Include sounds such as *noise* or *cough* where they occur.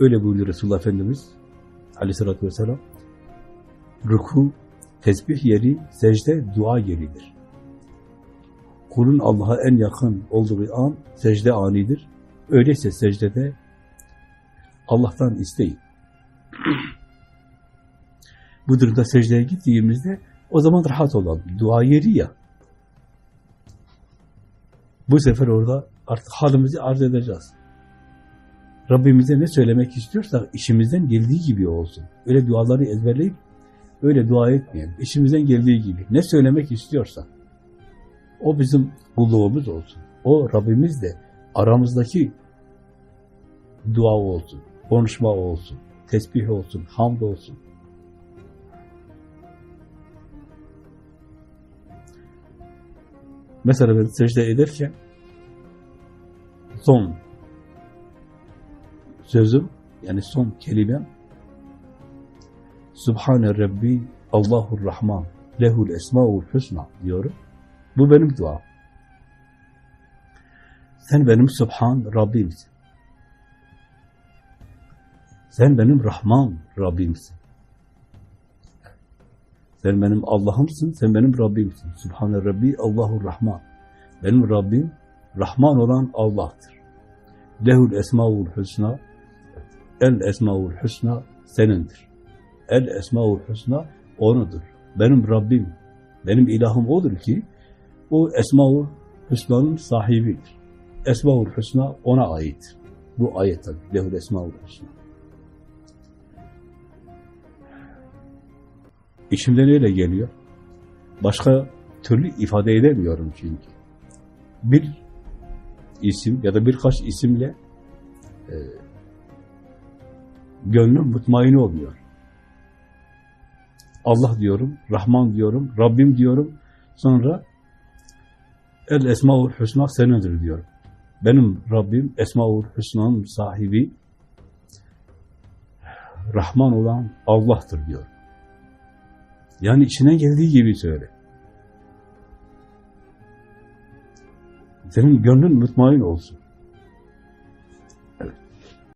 Öyle buyuruyor Resulullah Efendimiz aleyhissalatü vesselam. Ruku, tesbih yeri, secde, dua yeridir. Kulun Allah'a en yakın olduğu an secde anidir. Öyleyse secdede Allah'tan isteyin. *clears throat* Bu durumda secdeye gittiğimizde o zaman rahat olalım. Dua yeri ya. Bu sefer orada artık halimizi arz edeceğiz. Rabbimize ne söylemek istiyorsak işimizden geldiği gibi olsun. Öyle duaları ezberleyip öyle dua etmeyelim. İşimizden geldiği gibi. Ne söylemek istiyorsak. O bizim kulluğumuz olsun. O Rabbimizle aramızdaki dua olsun, konuşma olsun, tesbih olsun, hamd olsun. Mesela ben secde ederken son sözüm, yani son kelimem Subhane Rabbi Allahur Rahman lehul esmaul husna diyorum. Bu benim duam. Sen benim Subhan Rabbimsin. Sen benim Rahman Rabbimsin. Sen benim Allah'ımsın, sen benim Rabbimsin. Subhane Rabbi Allahur Rahman. Benim Rabbim Rahman olan Allah'tır. Lehul esmaul husna El esmaul husna senindir. El esmaul husna onudur. Benim Rabbim, benim ilahım odur ki o esmaul husnanın sahibidir. Esmaul husna ona ait. Bu ayet tabi. Lehul esmaul husna. İçimden öyle geliyor. Başka türlü ifade edemiyorum çünkü. Bir isim ya da birkaç isimle e, gönlüm mutmain olmuyor. Allah diyorum, Rahman diyorum, Rabbim diyorum. Sonra El Esmaül Hüsna senedir diyorum. Benim Rabbim Esmaül Hüsna'nın sahibi Rahman olan Allah'tır diyor. Yani içine geldiği gibi söyle. Senin gönlün mutmain olsun.